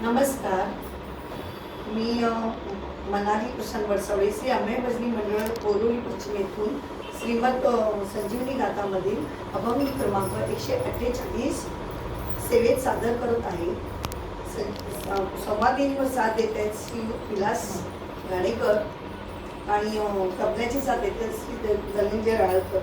नमस्कार. मी मनाली प्रशांत वडसावळे श्री अमेय मंडळ कोरोली पश्चिम येथून श्रीमद संजीवनी गातामधील अभंग क्रमांक एकशे अठ्ठेचाळीस सेवेत सादर करत आहे. स- संवादिनीवर साथ देत आहेत श्री विलास गाडेकर आणि अ, तबल्याची साथ देत आहेत श्री धनंजय राळकर.